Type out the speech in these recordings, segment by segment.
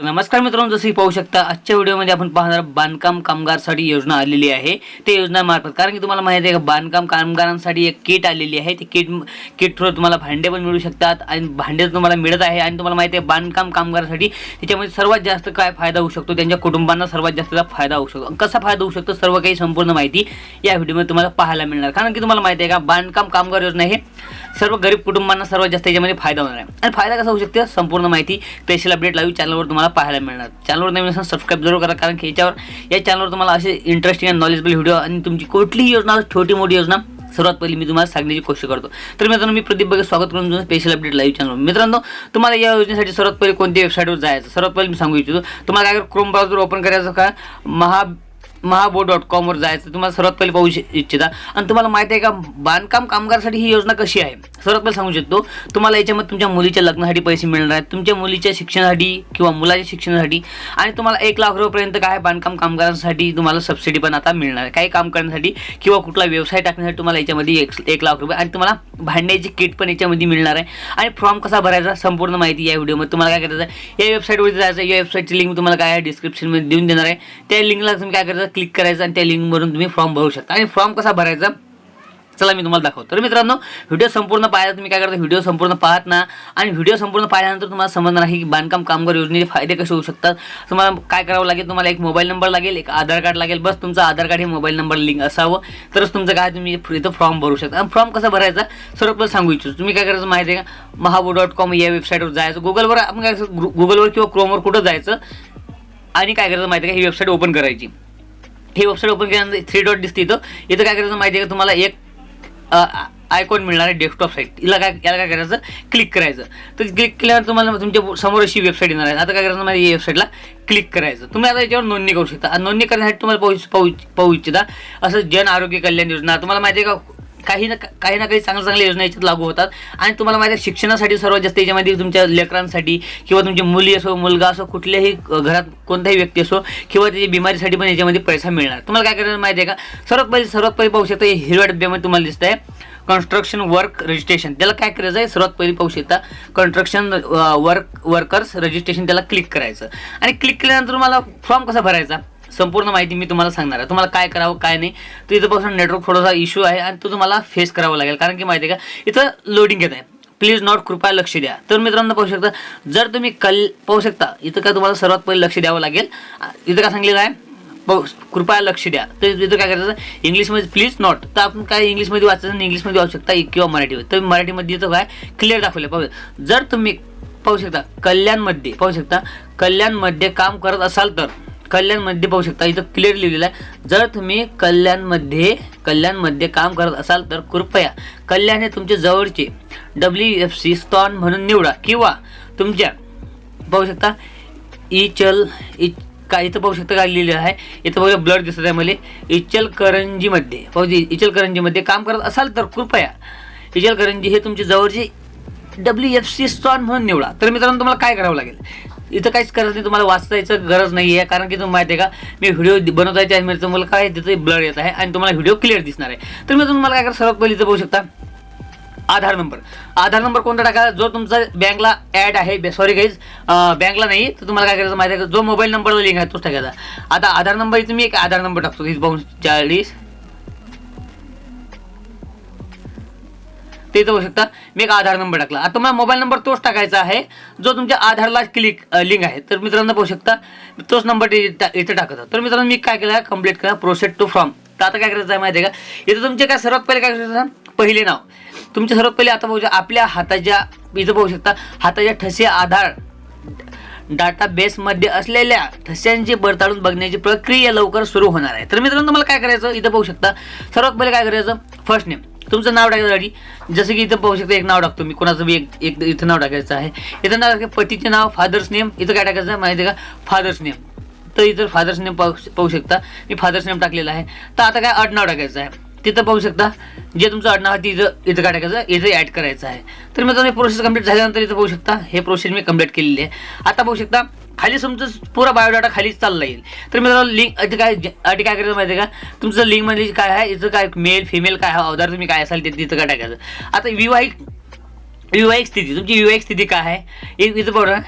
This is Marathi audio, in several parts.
नमस्कार मित्रांनो की पाहू शकता आजच्या व्हिडिओमध्ये आपण पाहणार बांधकाम कामगारसाठी योजना आलेली आहे. ते योजनामार्फत कारण की तुम्हाला माहिती आहे का बांधकाम कामगारांसाठी एक किट आलेली आहे. ती किट किट थ्रू तुम्हाला भांडे पण मिळू शकतात आणि भांडे तुम्हाला मिळत आहे. आणि तुम्हाला माहिती आहे बांधकाम कामगारासाठी त्याच्यामध्ये सर्वात जास्त काय फायदा होऊ शकतो? त्यांच्या कुटुंबांना सर्वात जास्त फायदा होऊ शकतो. कसा फायदा होऊ शकतो? सर्व काही संपूर्ण माहिती या व्हिडिओमध्ये तुम्हाला पाहायला मिळणार. कारण की तुम्हाला माहिती आहे का बांधकाम कामगार योजना हे सर्व गरीब कुटुंबांना सर्वात जास्त याच्यामध्ये फायदा होणार आहे. आणि फायदा कसा होऊ शकतो? संपूर्ण माहिती स्पेशल अपडेट लाईव्ह चॅनलवर तुम्हाला पाहायला मिळणार. चॅनलवर नवीन असं सबस्क्राईब जरूर करा कारण की याच्यावर या चॅनलवर तुम्हाला असे इंटरेस्टिंग आणि नॉलेजेबल व्हिडिओ आणि तुमची कुठलीही योजना छोटी मोठी योजना सर्वात पहिली मी तुम्हाला सांगण्याची कोशिश करतो. तर मित्रांनो मी प्रदीप बघे स्वागत करून तुमचं स्पेशल अपडेट लाईव्ह चॅनल मित्रांनो तुम्हाला या योजनेसाठी सर्वात पहिले कोणत्या वेबसाईटवर जायचं? सर्वात पहिले मी सांगू इच्छितो. तुम्हाला काय क्रोम ब्राउझर ओपन करायचं का? महा महाबो डॉट कॉमवर जायचं. तुम्हाला सर्वात पहिले पाहू इच्छिता. आणि तुम्हाला माहिती आहे का बांधकाम कामगारसाठी ही योजना कशी आहे? सर्वात पहिले सांगू शकतो. तुम्हाला याच्यामध्ये तुमच्या मुलीच्या लग्नासाठी पैसे मिळणार आहेत. तुमच्या मुलीच्या शिक्षणासाठी किंवा मुलाच्या शिक्षणासाठी. आणि तुम्हाला एक लाख रुपयेपर्यंत काय बांधकाम कामगारांसाठी तुम्हाला सबसिडी पण आता मिळणार आहे. काही काम करण्यासाठी किंवा कुठला व्यवसाय टाकण्यासाठी तुम्हाला याच्यामध्ये एक एक लाख रुपये आणि तुम्हाला भांड्याची किट पण याच्यामध्ये मिळणार आहे. आणि फॉर्म कसा भरायचा संपूर्ण माहिती या व्हिडिओमध्ये तुम्हाला काय करायचं या वेबसाईटवरती जायचं या वेबसाईटची लिंक तुम्हाला काय आहे? डिस्क्रिप्शनमध्ये देऊन देणार आहे. त्या लिंकला तुम्ही काय करायचं? क्लिक करायचं आणि त्या लिंकवरून तुम्ही फॉर्म भरू शकता. आणि फॉर्म कसा भरायचा? चला मी तुम्हाला दाखवतो. तर मित्रांनो व्हिडिओ संपूर्ण पाहिला तुम्ही काय करता? व्हिडिओ संपूर्ण पाहत ना. आणि व्हिडिओ संपूर्ण पाहिल्यानंतर तुम्हाला समजणार आहे की बांधकाम कामगार योजनेचे फायदे कसे होऊ शकतात. तुम्हाला काय करावं लागेल? तुम्हाला एक मोबाईल नंबर लागेल एक आधार कार्ड लागेल. बस तुमचं आधार कार्ड हे मोबाईल नंबर लिंक असावं. तरच तुमचं काय तुम्ही इथं फॉर्म भरू शकता. आणि फॉर्म कसा भरायचा? सर्वप्रथम सांगू इच्छितो. तुम्ही काय करायचं माहिती आहे का? महाबो डॉट कॉम या वेबसाईटवर जायचं. गुगलवर आपण काय गु- गुगलवर किंवा क्रोमवर कुठं जायचं? आणि काय करायचं माहिती आहे का? ही वेबसाईट ओपन करायची. ही वेबसाईट ओपन केल्यानंतर थ्री डॉट दिसते इथं. इथं काय करायचं माहिती आहे का? तुम्हाला एक आयकॉन मिळणार आहे डेस्कटॉप साईट हिला काय याला काय करायचं? क्लिक करायचं. तर क्लिक केल्यावर तुम्हाला तुमच्यासमोर अशी वेबसाईट येणार आहे. आता काय करायचं माहिती या वेबसाईटला क्लिक करायचं. तुम्ही आता याच्यावर नोंदणी करू शकता. नोंदणी करण्यासाठी तुम्हाला पाहू पाहू पाहू इच्छिता. असं जन आरोग्य कल्याण योजना. तुम्हाला माहिती आहे का? काही ना काही ना काही चांगल्या चांगल्या योजना याच्यात लागू होतात. आणि तुम्हाला माहिती आहे शिक्षणासाठी सर्वात जास्त याच्यामध्ये तुमच्या लेकरांसाठी किंवा तुमची मुली असो मुलगा असो कुठल्याही घरात कोणताही व्यक्ती असो किंवा त्याची बिमारीसाठी पण याच्यामध्ये पैसा मिळणार. तुम्हाला काय करायचं माहिती आहे का? सर्वात पहिले सर्वात पहिले पाहू शकता हे हिरव्या डब्यामध्ये तुम्हाला दिसत आहे कन्स्ट्रक्शन वर्क रजिस्ट्रेशन त्याला काय करायचं आहे? सर्वात पहिले पाहू शकता कन्स्ट्रक्शन वर्क वर्कर्स रजिस्ट्रेशन त्याला क्लिक करायचं. आणि क्लिक केल्यानंतर तुम्हाला फॉर्म कसा भरायचा? संपूर्ण माहिती मी तुम्हाला सांगणार आहे. तुम्हाला काय करावं काय नाही. तर इथं पासून नेटवर्क थोडासा इश्यू आहे आणि तो तुम्हाला फेस करावा लागेल. कारण की माहिती आहे का इथं लोडिंग घेत आहे. प्लीज नॉट कृपया लक्ष द्या. तर मित्रांनो पाहू शकता जर तुम्ही कल पाहू शकता इथं काय तुम्हाला सर्वात पहिले लक्ष द्यावं लागेल. इथं काय सांगलेलं आहे? कृपया लक्ष द्या. तर इथं काय करायचं? इंग्लिशमध्ये प्लीज नॉट तर आपण काय इंग्लिशमध्ये वाचायचं? आणि इंग्लिशमध्ये वाचू शकता किंवा मराठीमध्ये. तर मराठीमध्ये इथं काय? क्लिअर दाखवलं पाहू जर तुम्ही पाहू शकता कल्याणमध्ये पाहू शकता कल्याणमध्ये काम करत असाल तर कल्याणमध्ये पाहू शकता. इथं क्लिअर लिहिलेलं आहे. जर तुम्ही कल्याणमध्ये कल्याणमध्ये काम करत असाल तर कृपया कल्याण हे तुमचे जवळचे डब्ल्यू एफ सी स्टॉन म्हणून निवडा. किंवा तुमच्या पाहू शकता इचल इ काय इथं पाहू शकता काय लिहिलेलं आहे. इथं बघा ब्लड दिसत आहे मला. इचलकरंजीमध्ये पाहू इचलकरंजीमध्ये काम करत असाल तर कृपया इचलकरंजी हे तुमचे जवळचे डब्ल्यू एफ सी स्टॉन म्हणून निवडा. तर मित्रांनो तुम्हाला काय करावं लागेल? इथं काहीच करायचं नाही तुम्हाला वाचायचं गरज नाही आहे कारण की तुम्ही माहिती आहे का मी व्हिडिओ बनवत आहे त्यामुळे तुम्हाला काय तिथं ब्लड येत आहे आणि तुम्हाला व्हिडिओ क्लिअर दिसणार आहे. तर मी तुम्हाला काय करा सर्वात पहिले इथं बघू शकता आधार नंबर आधार नंबर कोणता टाका जो तुमचा बँकला ॲड आहे सॉरी गाईज बँकला नाही तर तुम्हाला काय करायचं माहिती आहे का जो मोबाईल नंबरला लिंक आहे तोच टाकायचा. आता आधार नंबर इथं मी एक आधार नंबर टाकतो तीस पाहून चाळीस ते इथं शकता. मी एक आधार नंबर टाकला. आता मला मोबाईल नंबर तोच टाकायचा आहे. जो तुमच्या आधारला क्लिक लिंक आहे. तर मित्रांनो पाहू शकता तोच नंबर इथे टाकत तर मित्रांनो मी काय केलं? कंप्लीट करा प्रोसेस टू फॉर्म तर आता काय करायचं आहे माहिती आहे का? इथं तुमचे काय सर्वात पहिले काय करायचं? पहिले नाव. तुमचे सर्वात पहिले आता पाहू शकता आपल्या हाताच्या इथं पाहू शकता हाताच्या ठसे आधार डाटा बेसमध्ये असलेल्या ठस्यांची पडताळून बघण्याची प्रक्रिया लवकर सुरू होणार आहे. तर मित्रांनो तुम्हाला काय करायचं? इथं पाहू शकता सर्वात पहिले काय करायचं? फर्स्ट नेम तुमचं नाव टाकायचं आधी. जसं की इथं पाहू शकता एक नाव टाकतो मी. कोणाचं बी एक एक इथं नाव टाकायचं आहे. इथं नाव टाकायचं पतीचे नाव फादर्स नेम इथं काय टाकायचं आहे? माहिती आहे का? फादर्स नेम तर इथं फादर्स नेम पाहू पाहू शकता. मी फादर्स नेम टाकलेलं आहे. तर आता काय आडनाव टाकायचं आहे? तिथं पाहू शकता. जे तुमचं आडनाव आहे तिथं इथं काय टाकायचं इथं ॲड करायचं आहे. तर मी प्रोसेस कंप्लीट झाल्यानंतर इथं पाहू शकता. हे प्रोसेस मी कंप्लीट केलेली आहे. आता पाहू शकता खाली समजा पुरा बायोडाटा खालीच चालला येईल. तर मित्रांनो लिंक इथे काय अटी काय करायचं माहिती आहे का? तुमचं लिंकमध्ये काय आहे इथं काय मेल फिमेल काय हा अवधार तुम्ही काय असाल ते तिथं काय टाकायचं. आता विवाहिक विवाहिक स्थिती तुमची विवाहिक स्थिती काय आहे? एक इथं बघा.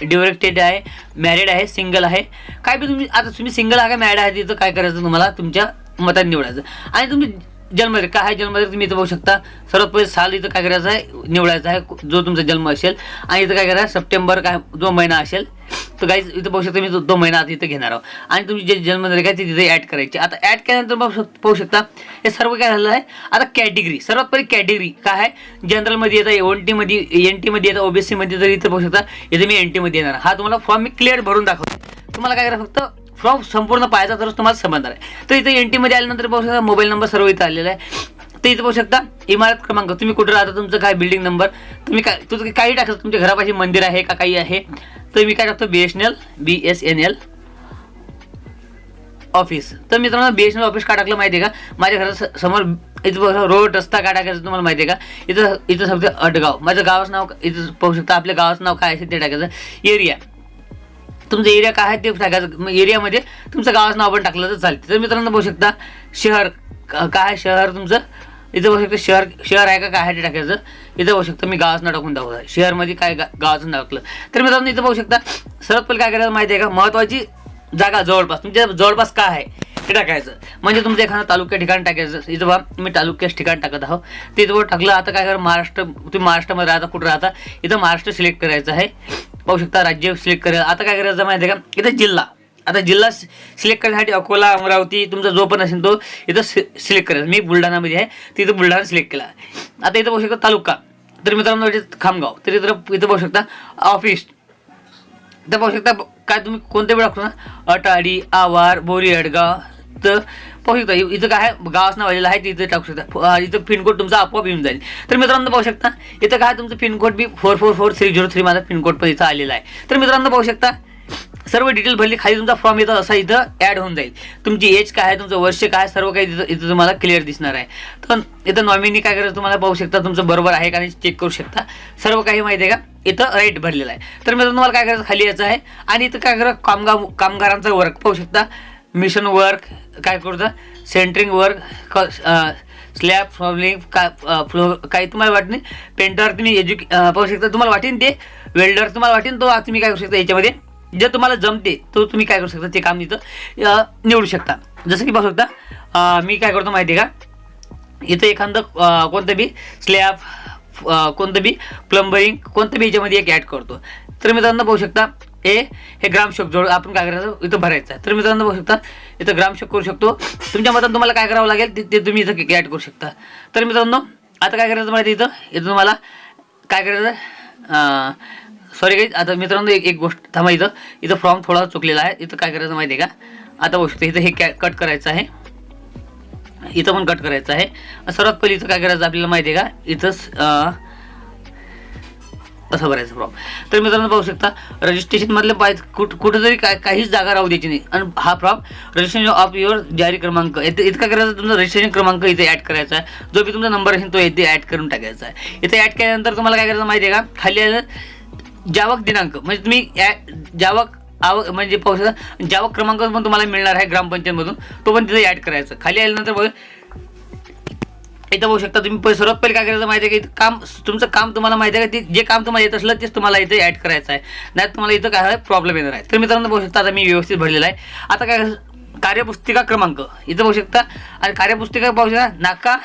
डिवरेक्टेड आहे मॅरिड आहे सिंगल आहे. काय बी तुम्ही आता तुम्ही सिंगल आहे का मॅरिड आहे तिथं काय करायचं तुम्हाला? तुमच्या मतात निवडायचं. आणि तुम्ही जन्मतारीख काय आहे? जन्मतारीख तुम्ही इथं बघू शकता. सर्वात पहिले साल इथं काय करायचं आहे? निवडायचा आहे. जो तुमचा जन्म असेल. आणि इथं काय करायचं सप्टेंबर काय जो महिना असेल तर काही इथं पाहू शकता मी तो, महिना आता इथं घेणार आहोत. आणि तुमची जे जन्मतारीख आहे ती तिथे ॲड करायची. आता ॲड केल्यानंतर पाहू शक- पाहू शकता हे सर्व काय झालं आहे? आता कॅटेगरी सर्वात पहिले कॅटेगरी काय आहे? जनरलमध्ये येतं एन टीमध्ये एन टीमध्ये येतं ओबीसीमध्ये जर इथं पाहू शकता इथे मी एन टीमध्ये येणार. हा तुम्हाला फॉर्म मी क्लिअर भरून दाखवतो. तुम्हाला काय करा फक्त फ्रॉम संपूर्ण पाहायचा तरच तुम्हाला समजणार आहे. तर इथे एन टीमध्ये आल्यानंतर पाहू शकता मोबाईल नंबर सर्व इथं आलेला आहे. तर इथं पाहू शकता इमारत क्रमांक तुम्ही कुठं राहता तुमचं काय बिल्डिंग नंबर तुम्ही काय तुझं काही टाकलं तुमच्या घरापाशी मंदिर आहे का काही आहे? तर मी काय टाकतो B S N L B S N L office तर मित्रांनो B S N L office का टाकलं माहिती आहे का? माझ्या घरा समोर इथं बघा रोड रस्ता काय टाकायचं तुम्हाला माहिती आहे का? इथं इथं समजा अडगाव. माझं गावाचं नाव इथं पाहू शकता आपल्या गावाचं नाव काय असेल ते टाकायचं. एरिया तुमचं एरिया काय आहे ते टाकायचं मग एरियामध्ये तुमचं गावाचं नाव पण टाकलं तर चालते तर मित्रांनो बघू शकता शहर काय आहे शहर तुमचं? इथं बघू शकता शहर शहर आहे का काय आहे ते टाकायचं. इथं बघू शकता मी गावाचं नाव टाकून दाखवतो शहरमध्ये काय गा गावाचं नाव टाकलं. तर मित्रांनो इथं बघू शकता सर्वात पहिले काय करायचं माहिती आहे का? महत्त्वाची जागा जवळपास तुमच्या जवळपास काय आहे ते टाकायचं. म्हणजे तुमचं एखादं तालुक्या ठिकाण टाकायचं. इथं बघा मी तालुक्याच ठिकाण टाकत आहो ते इथं टाकलं आता काय करा महाराष्ट्र तुम्ही महाराष्ट्रामध्ये राहता कुठं राहता इथं महाराष्ट्र सिलेक्ट करायचं आहे. पाहू शकता राज्य सिलेक्ट करेल. आता काय करायचं माहिती आहे का? इथं जिल्हा. आता जिल्हा सिलेक्ट करण्यासाठी अकोला अमरावती तुमचा जो पण असेल तो इथं सिलेक्ट करेल. मी बुलढाणामध्ये आहे. तिथं बुलढाणा सिलेक्ट केला. आता इथं पाहू शकता तालुका. तर मित्रांनो खामगाव तर इथं इथं पाहू शकता ऑफिस तर पाहू शकता काय तुम्ही कोणते वेळ ना? अटाडी आवार बोरी अडगाव तर पाहू शकता इथं काय गावास गावाचं नाव आलेलं आहे तिथे टाकू शकता. इथं पिनकोड तुमचा आपोआप येऊन जाईल. तर मित्रांनो पाहू शकता इथं काय तुमचं pin code B four four four three zero three माझा पिनकोड पण इथं आलेला आहे. तर मित्रांनो पाहू शकता सर्व डिटेल भरली. खाली तुमचा फॉर्म येतो असा इथं ॲड होऊन जाईल. तुमची एज काय आहे? तुमचं वर्ष काय आहे, सर्व काही इथं इथं तुम्हाला क्लिअर दिसणार आहे. तर इथं नॉमिनी काय करायचं तुम्हाला पाहू शकता? तुमचं बरोबर आहे का नाही चेक करू शकता. सर्व काही माहिती आहे का? इथं राईट भरलेलं आहे. तर मित्रांनो तुम्हाला काय करायचं? खाली यायचं आहे. आणि इथं काय करा? कामगार कामगारांचा वर्क पाहू शकता. मिशन वर्क काय करतं? सेंटरिंग वर्क क स्लॅब फ्लॉलिंग का फ्लो काही तुम्हाला वाटत नाही. पेंटर तुम्ही एज्युके पाहू शकता. तुम्हाला वाटेन ते. वेल्डर तुम्हाला वाटेन तो तुम्ही काय करू शकता याच्यामध्ये. जे तुम्हाला जमते तो तुम्ही काय करू शकता ते काम इथं निवडू शकता. जसं की पाहू शकता मी काय करतो माहिती आहे का? इथं एखादं कोणतं बी स्लॅब कोणतं बी प्लंबरिंग कोणतं बी याच्यामध्ये एक ॲड करतो. तर मित्रांनो पाहू शकता हे हे ग्रामशोक जोड आपण काय करायचं? इथं भरायचं आहे. तर मित्रांनो बघू शकता इथं ग्रामशोक करू शकतो. तुमच्या मतात तुम्हाला काय करावं लागेल? ते तुम्ही इथं ॲड करू शकता. तर मित्रांनो आता काय करायचं माहिती इथं? इथं तुम्हाला काय करायचं? सॉरी काही आता मित्रांनो एक एक गोष्ट थांबा इथं. इथं फॉर्म थोडा चुकलेला आहे. इथं काय करायचं माहिती आहे का? आता बघू शकता इथं हे कॅ कट करायचं आहे. इथं पण कट करायचं आहे. सर्वात पहिले इथं काय करायचं आपल्याला माहिती आहे का? इथंच असं भरायचा फॉर्म तर मित्रांनो पाहू शकता रजिस्ट्रेशनमधलं पाय पाहिजे कुठ कुठेतरी काय काहीच जागा राहू द्यायची नाही. आणि हा फॉर्म रजिस्ट्रेशन ऑफ युअर जारी क्रमांक इथे इथं काय करायचं तुमचा रजिस्ट्रेशन क्रमांक इथे ॲड करायचा आहे. जो बी तुमचा नंबर असेल तो इथे ॲड करून टाकायचा आहे. इथे ॲड केल्यानंतर तुम्हाला काय करायचं माहिती आहे का? खाली जावक दिनांक. म्हणजे तुम्ही जावक आवक म्हणजे पाहू शकता जावक क्रमांक पण तुम्हाला मिळणार आहे ग्रामपंचायतमधून. तो पण तिथे ॲड करायचा. खाली आल्यानंतर बघा इथं बघू शकता तुम्ही पहिले सर्वात पहिले काय करायचं माहिती आहे का? काम तुमचं काम तुम्हाला माहिती आहे का? ते जे काम तुम्हाला येत असलं तेच तुम्हाला इथे ॲड करायचं आहे. नाही तुम्हाला इथं काय प्रॉब्लेम येणार आहे. तर मित्रांनो बघू शकता आता मी व्यवस्थित भरलेला आहे. आता काय कार्यपुस्तिका क्रमांक. इथं बघू शकता आणि कार्यपुस्तिका पाहू शकता नाका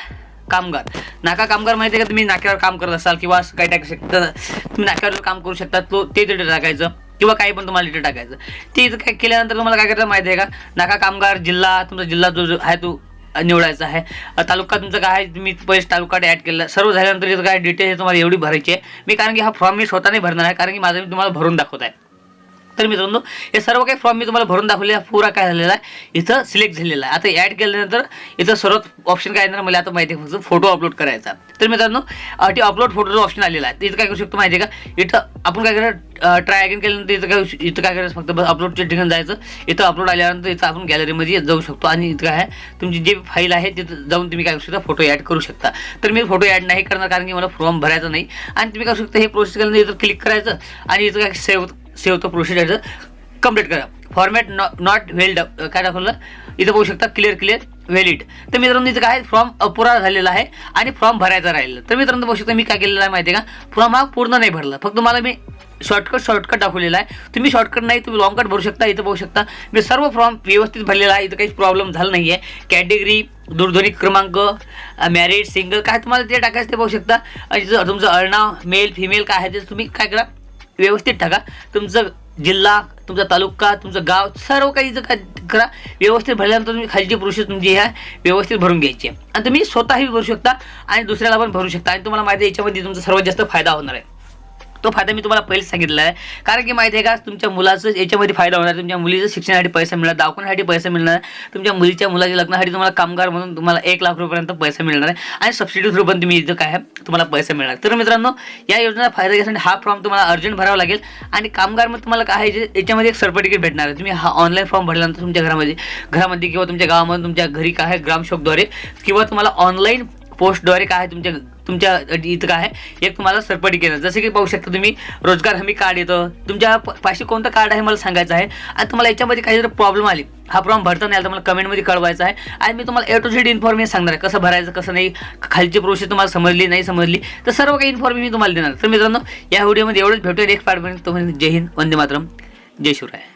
कामगार. नाका कामगार माहिती आहे का? तुम्ही नाक्यावर काम करत असाल किंवा असं काही टाकू शकता. तुम्ही नाक्यावर काम करू शकता तो ते तिथे टाकायचं. किंवा काही पण तुम्हाला तिथे टाकायचं. ते इथं काय केल्यानंतर तुम्हाला काय करायचं माहिती आहे का? नाका कामगार जिल्हा तुमचा जिल्हा जो जो आहे तो निवडायचा आहे. तालुका तुमचा काय आहे तुम्ही पैसे तालुका ॲड केला. सर्व झाल्यानंतर काय डिटेल्स तुम्हाला एवढी भरायची आहे. मी कारण की हा फॉर्म मी स्वतः नाही भरणार आहे कारण की माझं मी तुम्हाला भरून दाखवत आहे. तर मित्रांनो हे सर्व काही फॉर्म मी तुम्हाला भरून दाखवले पुरा काय झालेला आहे. इथं सिलेक्ट झालेला आहे. आता ॲड केल्यानंतर इथं सर्वात ऑप्शन काय येणार मला आता माहिती आहे फक्त. फोटो अपलोड करायचा. तर मित्रांनो अटी अपलोड फोटोचं ऑप्शन आलेला आहे. इथं काय करू शकतो माहिती आहे का? इथं आपण काय करायचं ट्राय अगेन केल्यानंतर इथं काय इथं काय करायचं? फक्त बस अपलोडच्या ठिकाणी जायचं. इथं अपलोड आल्यानंतर इथं आपण गॅलरीमध्ये जाऊ शकतो. आणि इथं काय आहे तुमची जी फाईल आहे तिथं जाऊन तुम्ही काय करू शकता फोटो ॲड करू शकता. तर मी फोटो ॲड नाही करणार कारण की मला फॉर्म भरायचा नाही. आणि तुम्ही काय करू शकता हे प्रोसेस केल्यानंतर इथं क्लिक करायचं. आणि इथं काय सेव्ह सेव्ह तो प्रोसिजर कंप्लीट करा. फॉर्मॅट नॉ नॉट वेल काय दाखवलं? इथं बघू शकता क्लिअर क्लिअर व्हॅलिड तर मित्रांनो इथं काय? फॉर्म अपुरा झालेला आहे आणि फॉर्म भरायचा राहिला तर मित्रांनो बघू शकता मी काय केलेलं आहे माहिती आहे का? फॉर्म हा पूर्ण नाही भरला. फक्त मला मी शॉर्टकट शॉर्टकट दाखवलेला आहे. तुम्ही शॉर्टकट नाही तुम्ही लॉंगकट भरू शकता. इथं बघू शकता मी सर्व फॉर्म व्यवस्थित भरलेला आहे. इथं काहीच प्रॉब्लेम झाला नाही आहे कॅटेगरी दूरध्वनी क्रमांक मॅरिड सिंगल काय तुम्हाला ते टाकायचं ते बघू शकता. आणि तुमचं अर्णा मेल फिमेल काय आहे ते तुम्ही काय करा? व्यवस्थित टाका. तुमचं जिल्हा तुमचा तालुका तुमचं गाव सर्व काही जर काय करा व्यवस्थित भरल्यानंतर तुम्ही खालची प्रोसेस तुमची ह्या व्यवस्थित भरून घ्यायची. आणि तुम्ही स्वतःही भरू शकता आणि दुसऱ्याला पण भरू शकता. आणि तुम्हाला माहिती आहे याच्यामध्ये तुमचा सर्वात जास्त फायदा होणार आहे. तो फायदा मी तुम्हाला पहिलेच सांगितलेला आहे कारण की माहिती आहे का तुमच्या मुलाचं याच्यामध्ये फायदा होणार. तुमच्या मुलीचं शिक्षणासाठी पैसा मिळणार दाखवण्यासाठी पैसा मिळणार तुमच्या मुलीच्या मुलाच्या लग्नासाठी तुम्हाला कामगार म्हणून तुम्हाला एक लाख रुपयापर्यंत पैसा मिळणार आहे आणि सबसिडी थ्रू पण तुम्ही इथं काय आहे तुम्हाला पैसा मिळणार. तर मित्रांनो या योजनेचा फायदा घेण्यासाठी हा फॉर्म तुम्हाला अर्जंट भरावा लागेल आणि कामगार मग तुम्हाला काय आहे जे याच्यामध्ये एक सर्टिफिकेट भेटणार आहे. तुम्ही हा ऑनलाईन फॉर्म भरल्यानंतर तुमच्या घरामध्ये घरामध्ये किंवा तुमच्या गावामध्ये तुमच्या घरी काय आहे ग्रामशोकद्वारे किंवा तुम्हाला ऑनलाईन पोस्टद्वारे काय आहे तुमच्या तुमच्या इथं काय आहे एक तुम्हाला सरपटी केलं. जसं की पाहू शकता तुम्ही रोजगार हमी कार्ड येतं. तुमच्या पाशी कोणतं कार्ड आहे मला सांगायचं आहे? आणि तुम्हाला याच्यामध्ये काही जर प्रॉब्लेम आली हा फॉर्म भरता नाही आला तर मला कमेंटमध्ये कळवायचा आहे. आणि मी तुम्हाला ए टू झेड इन्फॉर्मेशन सांगणार आहे. कसं भरायचं कसं नाही खालची प्रोसेस तुम्हाला समजली नाही समजली तर सर्व काही इन्फॉर्मेशन मी तुम्हाला देणार. तर मित्रांनो या व्हिडिओमध्ये एवढंच भेटूया. एक पार्टपर्यंत तुम्ही जय हिंद वंदे मातरम. जय शिवराय.